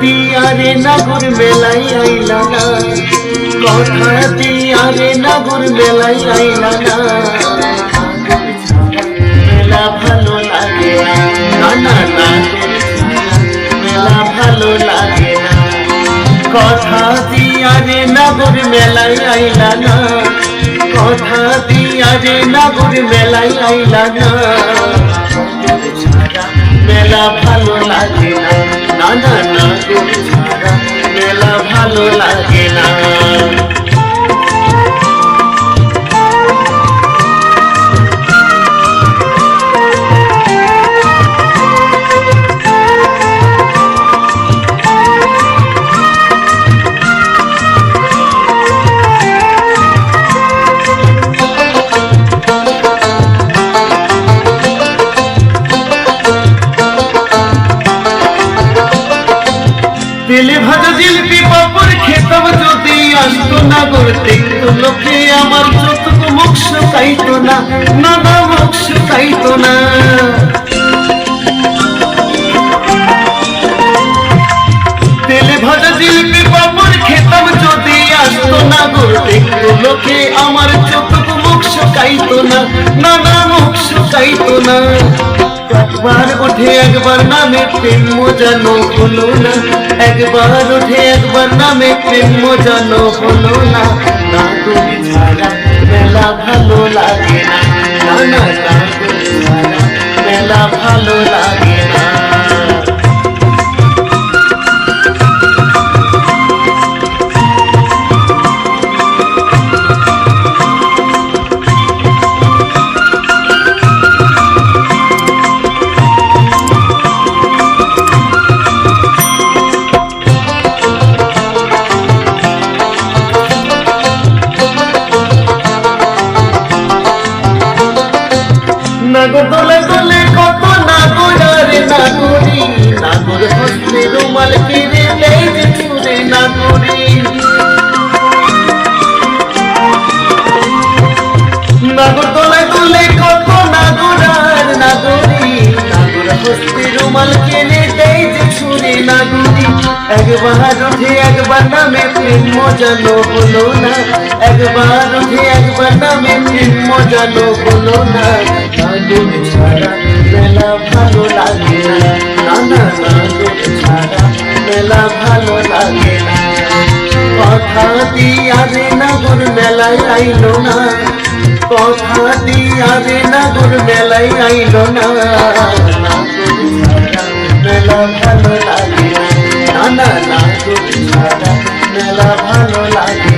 দিয়ারে নাগর মেলাই আইলা না। কথা দিয়ারে নাগর মেলাই আইলা না। মেলা ভালো লাগে না। না না মেলা ভালো লাগে না। কথা দিয়ারে নাগর মেলাই আইলা না। কথা দিয়ারে নাগর মেলাই আইলা না। মেলা ভালো লাগে না। না না না গো ছাড়া তেলে ভাজা জিলপি পাপড় খেতাম যদি আসতো না করতে তো লোকে আমার চোখ মুখ শুকাইতো না না না মুখ না। তেলে ভাজা জিলপি পাপড় খেতাম যদি আসতো না করতে তো লোকে আমার চোখ মুখ শুকাইতো না না না মুখ না। একবার উঠে, একবার নামে প্রেম মজানো হলো না। একবার উঠে, একবার নামে প্রেম মজানো হলো না। না তুমি ছাড়া মেলা ভালো লাগে না না। না না তুমি ছাড়া মেলা ভালো লাগে না। নাগর দলে দলে, কত নাগর আরে নাগরি। নাগর হস্তে রুমাল কেড়ে নেই যে চুরে নাগরি। নাগর দলে দলে, কত নাগর আর নাগরি। নাগর হস্তে রুমাল কেড়ে দেয় যে ছুরে নাগরি। একবার উঠে একবার নামে প্রেম মজানো হলো না। একবার উঠে একবার নামে প্রেম মজানো হলো না। নাগর ছাড়া মেলা ভালো লাগে না না না নাগর ছাড়া মেলা ভালো লাগে না কথা দিয়ারে নাগর মেলায় আইলো না কথা দিয়ারে নাগর মেলায় আইলো না মেলা ভালো ভালো লাগে